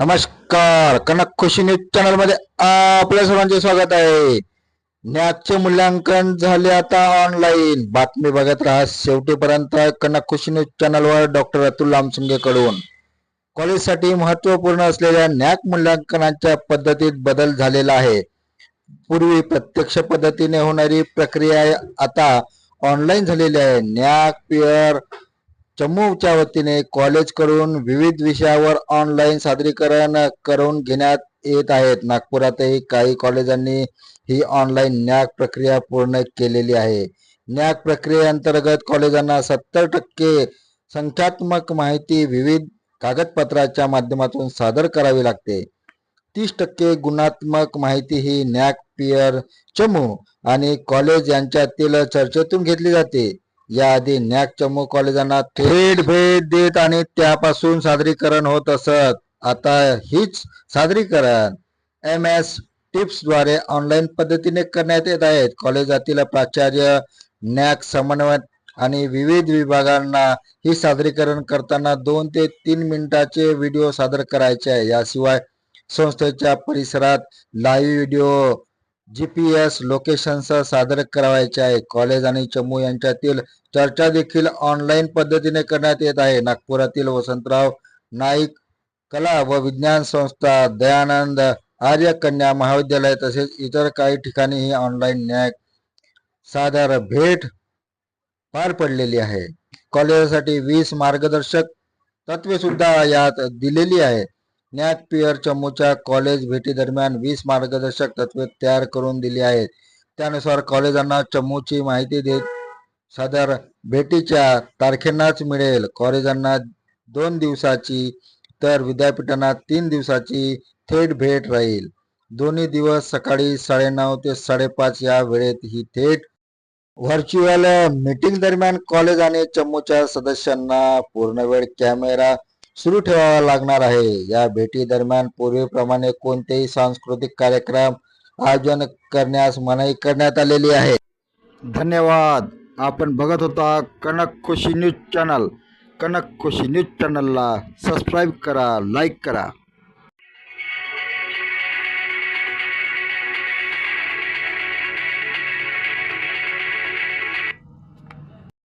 नमस्कार कनक खुशी न्यूज चॅनलमध्ये आपल्या सर्वांचे स्वागत आहे. न्याचे मूल्यांकन झाले आता ऑनलाईन. बातमी बघत राहा. शेवटीपर्यंत कनक खुशी न्यूज चॅनलवर डॉक्टर अतुल लामसुंगे कडून कॉलेजसाठी महत्त्वपूर्ण असलेल्या न्याक मूल्यांकनाच्या पद्धतीत बदल झालेला आहे. पूर्वी प्रत्यक्ष पद्धतीने होणारी प्रक्रिया आता ऑनलाईन झालेली आहे. न्याक पिअर चमूच्या वतीने कॉलेजकडून विविध विषयावर ऑनलाईन सादरीकरण करून घेण्यात येत आहेत. नागपुरातही काही कॉलेजांनी ही ऑनलाईन न्याक प्रक्रिया पूर्ण केलेली आहे. न्याक प्रक्रियेअंतर्गत कॉलेजांना सत्तर टक्के संख्यात्मक माहिती विविध कागदपत्राच्या माध्यमातून सादर करावी लागते. तीस टक्के गुणात्मक माहिती ही न्याक पियर चमू आणि कॉलेज यांच्यातील चर्चेतून घेतली जाते. याआधी नॅक चमू कॉलेजांना थेट भेट देत आणि त्यापासून सादरीकरण होत असत. आता हीच सादरीकरण एम एस टिप्सद्वारे ऑनलाईन पद्धतीने करण्यात येत आहेत. कॉलेजातील प्राचार्य नॅक समन्वय आणि विविध विभागांना ही सादरीकरण करताना दोन ते तीन मिनिटाचे व्हिडिओ सादर करायचे आहे. याशिवाय संस्थेच्या परिसरात live video G P S लोकेशनसह सादर करावायचे आहे. कॉलेज आणि चमू यांच्यातील चर्चा देखील ऑनलाईन पद्धतीने करण्यात येत आहे. नागपुरातील वसंतराव नाईक कला व विज्ञान संस्था दयानंद आर्य कन्या महाविद्यालय तसेच इतर काही ठिकाणी ही ऑनलाईन न्याय सादर भेट पार पडलेली आहे. कॉलेजसाठी वीस मार्गदर्शक तत्वे सुद्धा यात दिलेली आहेत न्याक पिअर चमूच्या कॉलेज भेटीदरम्यान वीस मार्गदर्शक तत्वे तयार करून दिली आहेत. त्यानुसार कॉलेजांना चमूची माहिती देत सदर भेटीच्या तारखेंनाच मिळेल. कॉलेजांना दोन दिवसाची तर विद्यापीठांना तीन दिवसाची थेट भेट राहील. दोन्ही दिवस सकाळी साडेनऊ ते साडेपाच या वेळेत ही थेट व्हर्च्युअल मीटिंग दरम्यान कॉलेज आणि चमूच्या सदस्यांना पूर्ण वेळ कॅमेरा सुरू ठेवावा लागणार आहे. या भेटी दरम्यान पूर्वीप्रमाणे कोणतेही सांस्कृतिक कार्यक्रम आयोजन करण्यास मनाई करण्यात आलेली आहे. धन्यवाद. आपण बघत होता Kanak Khushi news channel. Kanak Khushi news चॅनलला सबस्क्राईब करा लाईक करा.